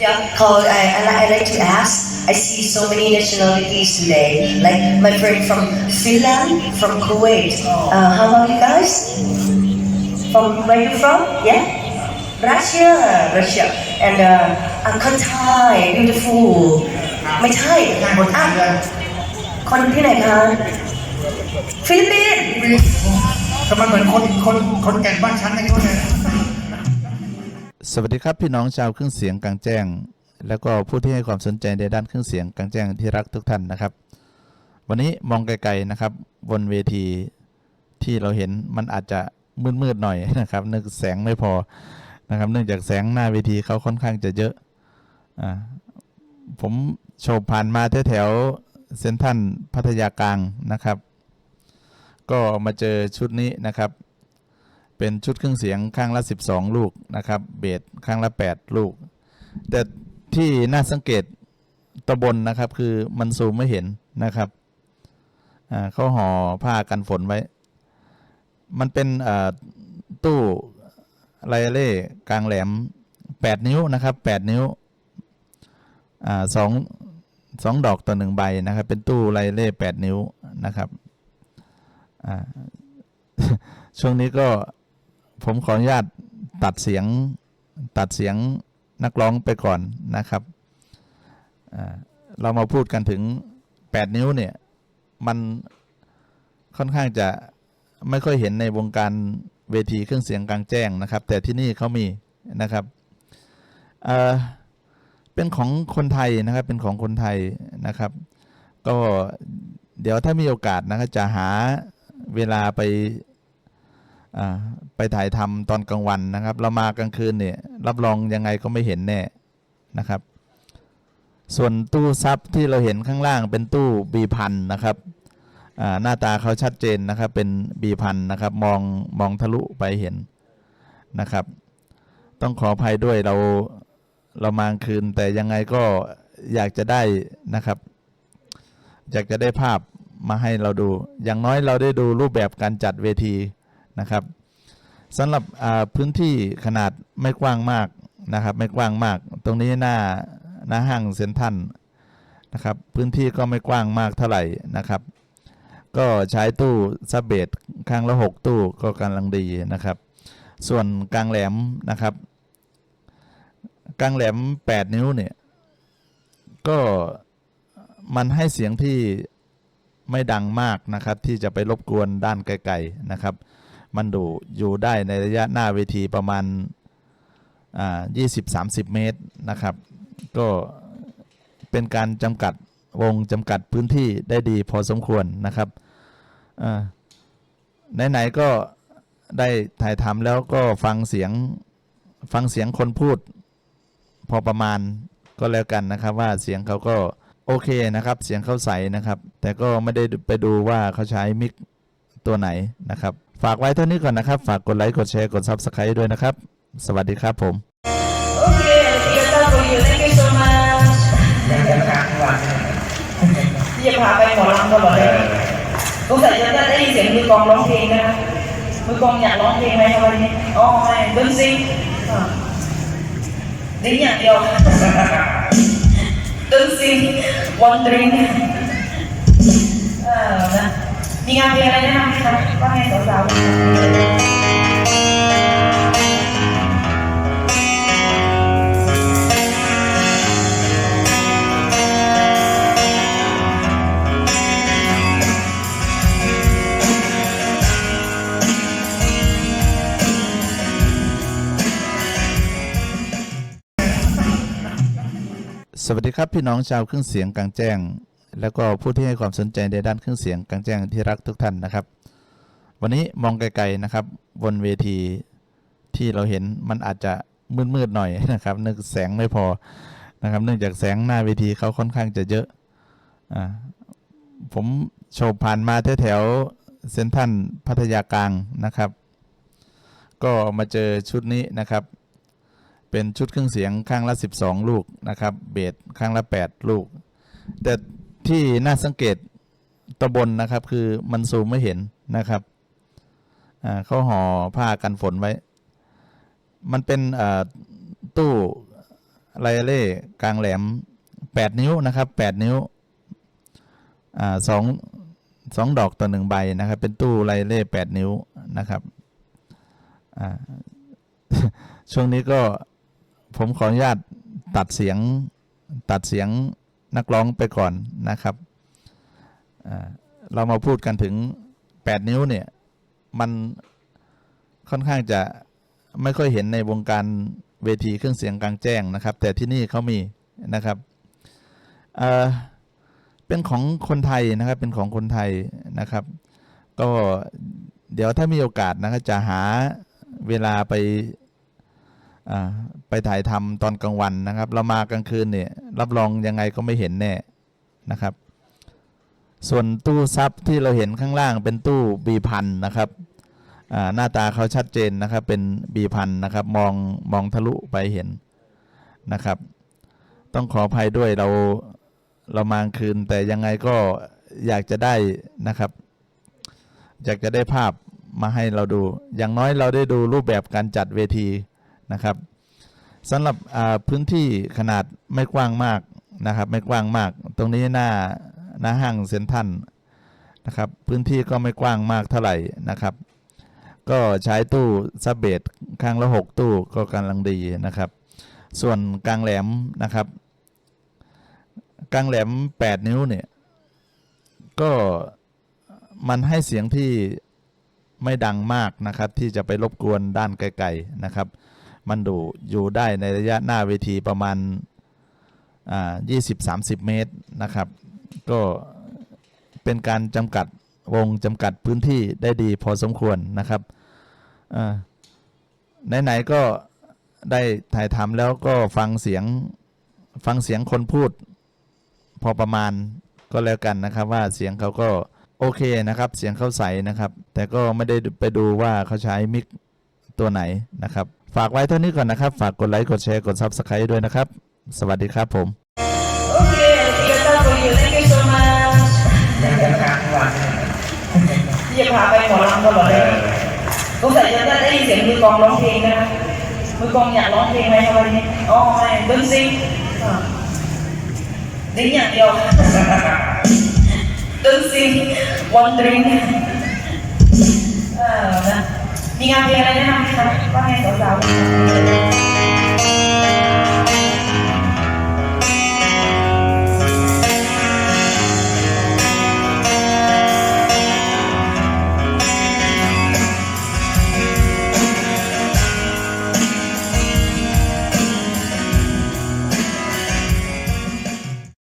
Yeah, called, I, I, li- I like to ask. I see so many nationalities today. Like my friend from Finland, from Kuwait. Uh, how about you guys? From where you from? Yeah? Russia, Russia. And uh, Uncle Thai, beautiful. ไม่ใช่หมดอ่ะคนที่ไหนคะฟิลิปปินส์ แต่มันเหมือนคนคนคนแก่นบ้านฉันนะที่ว่าเนี่ย สวัสดีครับพี่น้องชาวเครื่องเสียงกลางแจ้ง แล้วก็ผู้ที่ให้ความสนใจในด้านเครื่องเสียงกลางแจ้งที่รักทุกท่านนะครับ วันนี้มองไกลๆนะครับ บนเวทีที่เราเห็นมันอาจจะมืดๆหน่อยนะครับเนื่องแสงไม่พอนะครับ เนื่องจากแสงหน้าเวทีเขาค่อนข้างจะเยอะอ่าผมโฉบผ่านมาแถวเซนทันพัทยากลางนะครับ ก็มาเจอชุดนี้นะครับ เป็นชุดเครื่องเสียงข้างละ 12 ลูกนะครับ เบสข้างละ 8 ลูก แต่ที่น่าสังเกตตะบนนะครับ คือมันซูมไม่เห็นนะครับเขาห่อผ้ากันฝนไว้ มันเป็นตู้ไลเล่กลางแหลม 8 นิ้วนะครับ 8 นิ้วอสองสองดอกต่อหนึ่งใบนะครับ เป็นตู้ไลเล่8นิ้วนะครับช่วงนี้ก็ ผมขออนุญาตตัดเสียงตัดเสียงนักร้องไปก่อนนะครับเรามาพูดกันถึง 8 นิ้วเนี่ย มันค่อนข้างจะไม่ค่อยเห็นในวงการเวทีเครื่องเสียงกลางแจ้งนะครับ แต่ที่นี่เขามีนะครับเเป็นของคนไทยนะครับ เป็นของคนไทยนะครับ ก็เดี๋ยวถ้ามีโอกาสนะครับจะหาเวลาไป ไปถ่ายทำตอนกลางวันนะครับ เรามากลางคืนเนี่ยรับรองยังไงก็ไม่เห็นแน่นะครับ ส่วนตู้ซับที่เราเห็นข้างล่างเป็นตู้บีพันนะครับหน้าตาเขาชัดเจนนะครับ เป็นบีพันนะครับมองมองทะลุไปเห็นนะครับ ต้องขออภัยด้วยเราเรามากลางคืนแต่ยังไงก็อยากจะได้นะครับ อยากจะได้ภาพมาให้เราดู อย่างน้อยเราได้ดูรูปแบบการจัดเวที นะครับสำหรับพื้นที่ขนาดไม่กว้างมากนะครับ ไม่กว้างมาก ตรงนี้หน้าหน้าห้างเซ็นทรัลนะครับ พื้นที่ก็ไม่กว้างมากเท่าไหร่นะครับ ก็ใช้ตู้ซับเบดข้างละหกตู้ก็กำลังดีนะครับ ส่วนกลางแหลมนะครับกลางแหลม 8 นิ้วเนี่ย ก็มันให้เสียงที่ไม่ดังมากนะครับ ที่จะไปรบกวนด้านไกลๆนะครับ มันดูอยู่ได้ในระยะหน้าเวทีประมาณอ่า20-30เมตรนะครับ ก็เป็นการจำกัดวงจำกัดพื้นที่ได้ดีพอสมควรนะครับไหนๆก็ได้ถ่ายทำแล้วก็ฟังเสียงฟังเสียงคนพูดพอประมาณก็แล้วกันนะครับว่าเสียงเขาก็โอเคนะครับ เสียงเขาใสนะครับ แต่ก็ไม่ได้ไปดูว่าเขาใช้มิกตัวไหนนะครับ ฝากไว้เท่านี้ก่อนนะครับ ฝากกดไลค์ กดแชร์ กด Subscribe ด้วยนะครับ สวัสดีครับผม Okay, Fiesta for you. Thank you so much. อย่างจะกลางวันเนี่ยที่จะพาไปหมอลำตลอดเลยสงสัยจะได้ยินเสียงมือกลองร้องเพลงนะคะมือกลองอยากร้องเพลงไหมคะวันนี้อ๋อไม่ดนตรีอ่าดิ้งอย่างเดียวดนตรีวันดริงเออนะ มีงานเพลงอะไรแนะนำไหมคะว่าไงสาวๆสวัสดีครับพี่น้องชาวเครื่องเสียงกลางแจ้ง แล้วก็ผู้ที่ให้ความสนใจในด้านเครื่องเสียงกลางแจ้งที่รักทุกท่านนะครับ วันนี้มองไกลๆนะครับ บนเวทีที่เราเห็นมันอาจจะมืดๆหน่อยนะครับ เนื่องแสงไม่พอนะครับ เนื่องจากแสงหน้าเวทีเขาค่อนข้างจะเยอะอ่าผมโฉบผ่านมาแถวๆเซนทันพัทยากลางนะครับ ก็มาเจอชุดนี้นะครับ เป็นชุดเครื่องเสียงข้างละ 12 ลูกนะครับ เบสข้างละ 8 ลูก แต่ ที่น่าสังเกตตะบนนะครับ คือมันซูมไม่เห็นนะครับเขาห่อผ้ากันฝนไว้ มันเป็นตู้ไลเล่กลางแหลม 8 นิ้วนะครับ 8 นิ้วอสองสองดอกต่อหนึ่งใบนะครับ เป็นตู้ไลเล่ 8 นิ้วนะครับช่วงนี้ก็ผมขออนุญาตตัดเสียงตัดเสียง นักร้องไปก่อนนะครับ เรามาพูดกันถึง 8 นิ้วเนี่ย มันค่อนข้างจะไม่ค่อยเห็นในวงการเวทีเครื่องเสียงกลางแจ้งนะครับ แต่ที่นี่เขามีนะครับเเป็นของคนไทยนะครับ เป็นของคนไทยนะครับ ก็เดี๋ยวถ้ามีโอกาสนะครับจะหาเวลาไป ไปถ่ายทำตอนกลางวันนะครับ เรามากลางคืนเนี่ยรับรองยังไงก็ไม่เห็นแน่นะครับ ส่วนตู้ซับที่เราเห็นข้างล่างเป็นตู้บีพันนะครับหน้าตาเขาชัดเจนนะครับเป็นบีพันนะครับมองมองทะลุไปเห็นนะครับ ต้องขออภัยด้วยเราเรามางคืนแต่ยังไงก็อยากจะได้นะครับ อยากจะได้ภาพมาให้เราดู อย่างน้อยเราได้ดูรูปแบบการจัดเวที นะครับสำหรับพื้นที่ขนาดไม่กว้างมากนะครับ ไม่กว้างมาก ตรงนี้หน้าหน้าห้างเซ็นทรัลนะครับ พื้นที่ก็ไม่กว้างมากเท่าไหร่นะครับ ก็ใช้ตู้ซับเบสข้างละหกตู้ก็กำลังดีนะครับ ส่วนกลางแหลมนะครับ กลางแหลม 8 นิ้วเนี่ยก็มันให้เสียงที่ไม่ดังมากนะครับ ที่จะไปรบกวนด้านไกลๆนะครับ มันดูอยู่ได้ในระยะหน้าเวทีประมาณอ่า20-30เมตรนะครับ ก็เป็นการจำกัดวงจำกัดพื้นที่ได้ดีพอสมควรนะครับไหนๆก็ได้ถ่ายทำแล้วก็ฟังเสียงฟังเสียงคนพูด พอประมาณก็แล้วกันนะครับ ว่าเสียงเขาก็โอเคนะครับ เสียงเขาใสนะครับ แต่ก็ไม่ได้ไปดูว่าเขาใช้มิกตัวไหนนะครับ ฝากไว้เท่านี้ก่อนนะครับ ฝากกดไลค์ กดแชร์ กด Subscribe ด้วยนะครับ สวัสดีครับผม Okay, Tigata for you. Thank you so much. ยังยังกลางวันที่จะพาไปหมอลำตลอดเลยสงสัยจะได้ยินเสียงมือกลองร้องเพลงนะคะมือกลองอยากร้องเพลงไหมคะวันนี้อ๋อไม่ดนตรีอ่าดิ้นอย่างเดียวดนตรีวันดริงเออนะ มีงานเพลงอะไรแนะนำไหมคะว่าไงสาวๆ